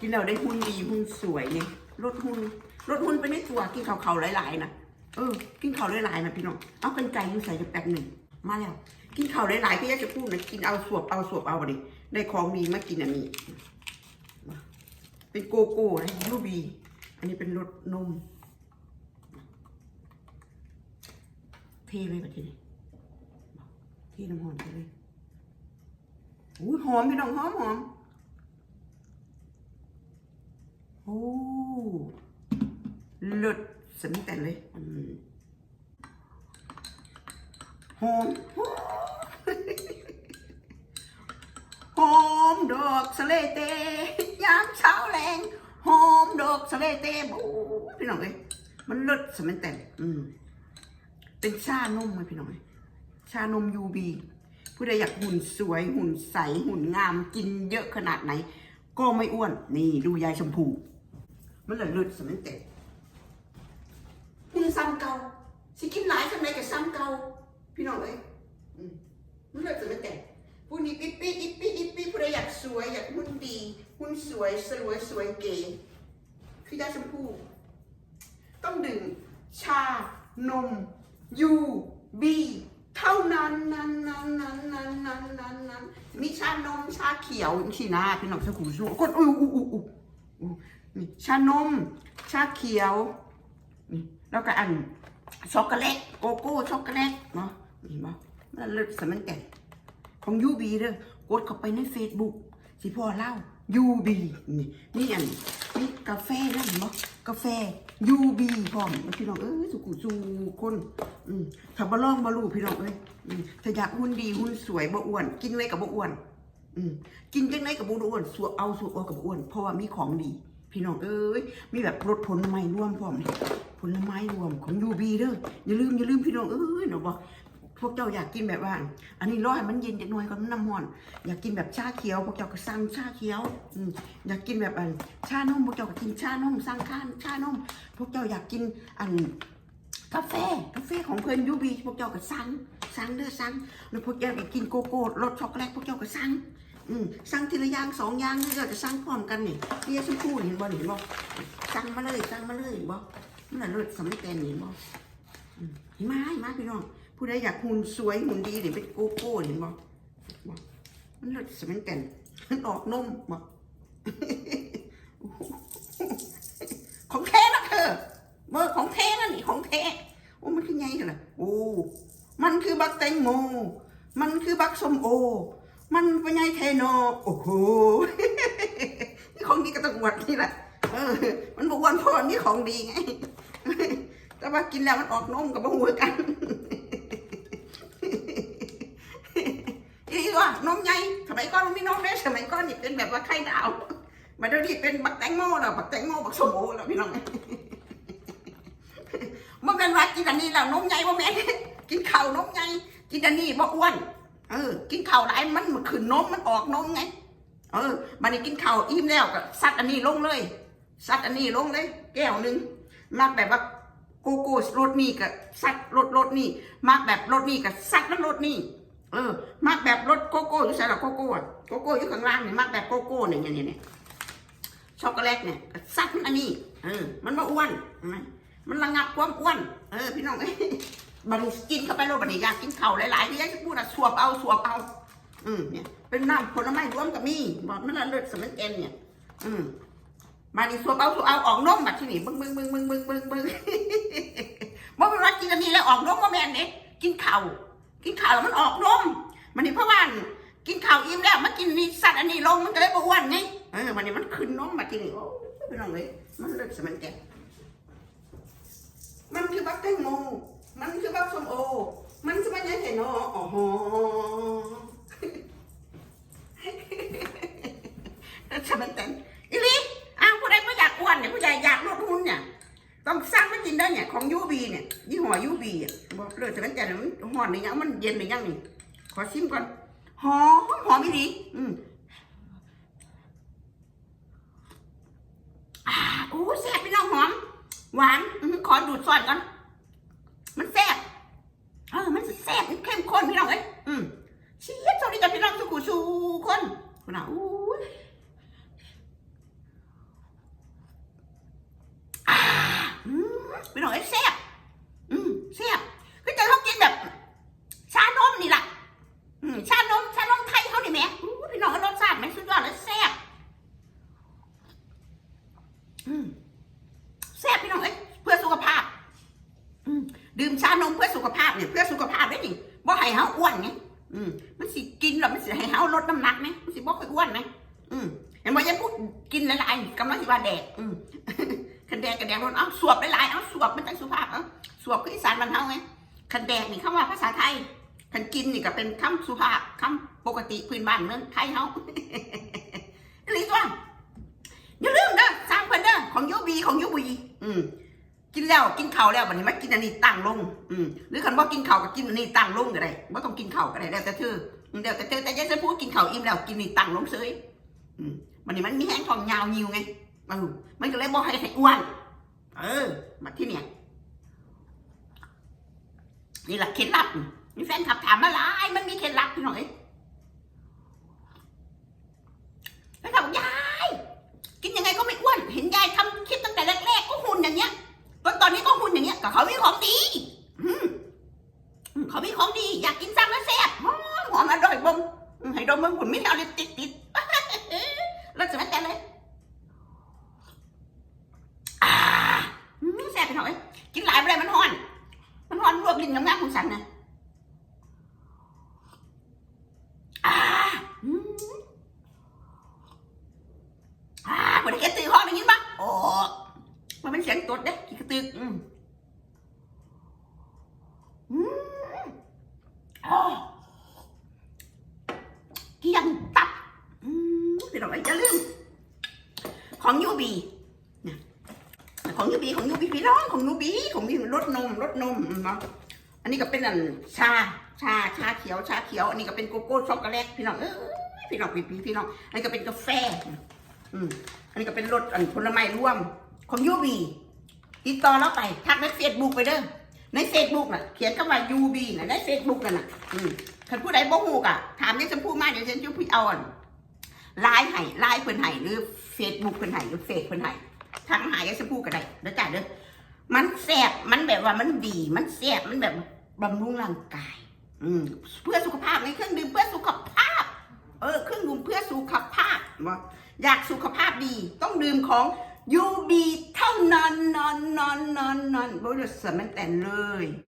กินแล้วได้หุ่นดีหุ่นสวยเนี่ยลดหุ่นลดหุ่นไปในตัวกินเขาเขาหลายๆนะเออ กินเขาหลายๆนะพี่น้องเอากันไก่อยู่ใส่จะแป๊บหนึ่งมาแล้ว กินเขาหลายๆพี่ยาจะพูดนะกินเอาสวบเอาสวบเอาดิได้ของดีมากินอันนี้เป็นโกโก้นะยูบี อันนี้เป็นรสนมเทเลยแบบนี้เทน้ำหอมไปเลยอุ้ยหอมพี่น้องหอมหอม โอ้เลิศสำแต่เลยอืมหอมหอมดอกสเลเตยามเช้าแรงหอมดอกสเลเตโอ้พี่น้องเอ้ยมันเลิศสำแต่อืมเป็นชานมไหมพี่น้อยชานมยูบีผู้ใดอยากหุ่นสวยหุ่นใสหุ่นงามกินเยอะขนาดไหน ก็ไม่อ้วน นี่ดูยายชมพู มันเลือเลือดสมัยเตะหุ่นซ้ำเก่าสิกินหลายสมัยกับซ้ำเก่าพี่น้องเอ้ยมันเลือดสมัยเตะผู้นี้ปิ๊ปปี้อิปปี้อิปปี้ผู้ใดอยากสวยอยากหุ่นดีหุ่นสวยสวยสวยเก๋คือยายชมพู่ต้องดื่มชานมยูบีเท่านั้นนั้นนั้นนั้นนั้นนั้นนั้นนั้นมีชานมชาเขียวอย่างที่นะพี่น้องสักครู่ช่วงกดอุ้ยอุ้ยอุ้ยอุ้ยอุ้ย นี่ชานม ชาเขียว นี่ แล้วก็อันช็อกโกแลตโกโก้ช็อกโกแลตเนาะนี่มั้นั่นเลิศสมันแต่ของยูบีเด้อกดเข้าไปในเฟซบุ๊กสิพ่อเล่ายูบีนี่นี่อันนี่กาแฟนะเห็นบ่กาแฟยูบีพร้อมพี่น้องเอ้ยสุกุสูคนอืมถ้าบ่ลองบ่รู้พี่น้องเอ้ยถ้าอยากหุ่นดีหุ่นสวยบ่อ้วน กินไว้กับบ่อ้วน อืมกินจังไดกับบ่อ้วนสัวเอาสัวเอากับอ้วน เพราะว่ามีของดี พี่น้องเอ้ยมีแบบรสผลไม้รวมพร้อมนี่ผลไม้รวมของยูบีเด้ออย่าลืมอย่าลืมพี่น้องเอ้ยเนาะบ่พวกเจ้าอยากกินแบบว่า อันนี้ร้อยมันเย็นจักหน่อยก่อนมันน้ำร้อน อยากกินแบบชาเขียว พวกเจ้าก็สั่งชาเขียวอืมอยากกินแบบอันชานมพวกเจ้าก็กินชานมสั่งข้านชานม พวกเจ้าอยากกินอันกาแฟกาแฟของเพื่อนยูบีพวกเจ้าก็สั่งสั่งเด้อสั่งแล้วพวกเจ้าอยากกินโกโก้รสช็อกโกแลตพวกเจ้าก็สั่ง อืมสั่งทีละอย่างสองอย่างนี่เราจะสั่งพร้อมกันนี่นี่ชมพู่เห็นบ่เห็นบ่สั่งมาเลยสั่งมาเลยบ่มันน่ะรสสำเร็จเห็นบ่อืมเห็นไหมเห็นไหมพี่น้องผู้ใดอยากหุ่นสวยหุ่นดีเดี๋ยเป็นโกโก้เห็นบ่มันรสสำเร็จมันออกนมบ่ของแท้นะเธอเบอร์ของแท้นะนี่ของแท้โอ้มันคือไงกันล่ะโอ้มันคือบักแตงโม มันคือบักสมโอ มันเป็นไงแทนอโอ้โหนี่ของดีก็ต้องอวดนี่แหละเออ มันบอกวันพราะว่านี่ของดีไง แต่ว่ากินแล้วมันออกนมกับบะหัวกันอีกว่านมใหญ่สมัยก่อนมันมีนมเล็กสมัยก่อนนี่เป็นแบบว่าไข่ดาวมาเดี๋ยวนี้เป็นบักแตงโมแล้วบักแตงโมบักสมโอแล้วพี่น้องมันเป็นว่ากินอันนี้แล้วนมใหญ่บ่แม่นกินข้าวนมใหญ่กินอันนี้บ่อ้วน เออ กินข้าวหลายมันมันขึ้นนมมันออกนมไง เออมันนี่กินข้าวอิ่มแล้วก็ซัดอันนี้ลงเลยซัดอันนี้ลงเลย แก้วหนึ่งมักแบบว่าโกโก้รสนี่กับซัดรสรสนี่มักแบบรสนี่กับซัดน้ำรสนี่เออมักแบบรสโกโก้อยู่ใส่หรอโกโก้โกโก้อยู่ข้างล่างนี่มักแบบโกโก้เนี่ยเนี่ยเนี่ยช็อกโกแลตเนี่ยซัดอันนี้ เออ มันมาอ้วนเห็นหมมันระงับความอ้วน เออ พี่น้องเอ้ บันกินเข้าไปโลบัดนี้อยากกินเข่าหลายๆที่ยายจะพูดอะสวบเอาสวบเอา อืมเนี่ย เป็นน้ำผลไม้รวมกับมีบอกมันละเลิศสมัยเอ็นเนี่ย อืมมาดิสวบเอาสวบเอาออกนมแบบที่นี่บึ้งบึ้งบึ้งบึ้งบึ้งบึ้งบึ้งเมื่อเวลากินอันนี้แล้วออกนมก็แม่นเด็กินข้าวกินข้าวแล้วมันออกนมมันนี่เพราะว่ากินข้าวอิ่มแล้วมากินนี่สัตว์อันนี้ลงมันก็เลยบ่อ้วนไงเออมันนี่มันขึ้นนมมาที่นี่โอ้พี่น้องเลยมันเลิศสมัยแกมันคือบักแตงโม มันคือบักส้มโอ มันคือบักยังไงเนาะอ๋อสมัยแต่อีลีอ้าวผู้ใดไม่อยากอ้วนเนี่ยผู้ใหญ่อยากลดหุ่นเนี่ยต้องสร้างมากินได้เนี่ยของยูบีเนี่ยยี่ห้อยูบีอะบอกเลยแต่มันแต่มันหอนหรือยังมันเย็นหรือยังนี่ขอชิมก่อนหอมหอมอีหลีอืมอ่าโอ้แซ่บพี่น้องหอม หวานขอดูดซอนก่อน มันแซ่บเออมันแซ่บเข้มข้นพี่น้องเอ้ยอืมเชียบสวัสดีกับพี่น้องทุกสู่คนคุณอะอู้ยพี่น้องเอ้ยแซ่บ ให้เฮาอ้วนไงอืมมันสิกินแล้วมันสิให้เฮาลดน้ำหนักไหมมันสิบ่ค่อยอ้วนไหมอืมเห็นบ่ยันพูดกินหลายๆกำลังสิว่าแดกอืมคันแดกกับแดกรถเอาสวบหลายๆเอาสวบมันจังสุภาพเอาสวบคืออีสานบ้านเฮาไงคันแดกนี่คำว่าภาษาไทยคันกินนี่ก็เป็นคำสุภาพคำปกติพื้นบ้านเมืองไทยเฮาอีหลีตัวอย่าลืมเด้อสร้างเพิ่นเด้อของยูบีของยูบีอืม กินแล้วกินข้าวแล้วบัดนี้มากินอันนี้ตั้งลง อืมหรือคันว่ากินข้าวก็กินอันนี้ตั้งลงก็ได้บ่ต้องกินข้าวก็ได้แล้วแต่เธอเดี๋ยวแต่เธอแต่ยายจะพูดกินข้าวอิ่มแล้วกินนี่ตั้งลงเฉยอืมบัดนี้มันมีแห้งทองยาวยิวไงเออมันก็เลยบ่ให้ให้อ้วน เออมาที่เนี่ยนี่แหละเคล็ดลับมีแฟนขับถามมาหลายมันมีเคล็ดลับพี่น้องเอ้ยแฟนขับบอกยาย กินยังไงก็ไม่อ้วน เห็นยายทำคลิปตั้งแต่แรกๆก็หุ่นอย่างเงี้ย ตอนตอนนี้ ก็เขามีของดีเขามีของดี อยากกินสั่งแล้วแซ่บหอมหอมอร่อยบ่มให้ดมมึงหุ่นไม่เอาเลยติดติด รสจะไม่แต่เลยอ่าอืมแซ่บไปหน่อยกินหลายไปเลยมันหอน มันหอนลวกลิ้นงามๆของฉันนะอ่าอืมอ่าคนที่แกตื่นห้องได้ยินปะโอ้มันเป็นเสียงตดเด้กี่กระตึกอืม อืมอ๋อเกียงตับ อืมพี่น้องอย่าลืม ของยู บีนะของยูบีของยูบีพี่น้องของยูบีของยูบีรสนมรสนมเนาะอันนี้ก็เป็นอันชาชาชาเขียวชาเขียว อันนี้ก็เป็นโกโก้ช็อกโกแลตพี่น้องเอ้ยพี่น้องพี่พี่พี่น้อง อันนี้ก็เป็นกาแฟ อืมอันนี้ก็เป็นรสอันผลไม้ร่วม ของยูบีติดต่อเราไปทักในเฟซบุ๊กไปเด้อในเฟซบุ๊กน่ะเขียนคำว่า UB น่ะในเฟซบุ๊กน่ะน่ะอืมคันผู้ใดบ่ฮู้กะถามยังชมพู่มาเดี๋ยวฉันจะพูดเอาอัน ไลน์ให้ไลน์เพิ่นให้หรือเฟซบุ๊กเพิ่นให้หรือเฟซเพิ่นให้ทักมาหายังชมพู่ก็ได้เด้อจ้าเด้อมันแซ่บมันแบบว่ามันดี มันแซ่บมันแบบบำรุงร่างกาย อืมเพื่อสุขภาพในเครื่องดื่มเพื่อสุขภาพ เออเครื่องดื่มเพื่อสุขภาพว่าอยากสุขภาพดี ต้องดื่มของ UB เท่านั้นนอนนอนนอนนอนบริษัทมันแต่เลย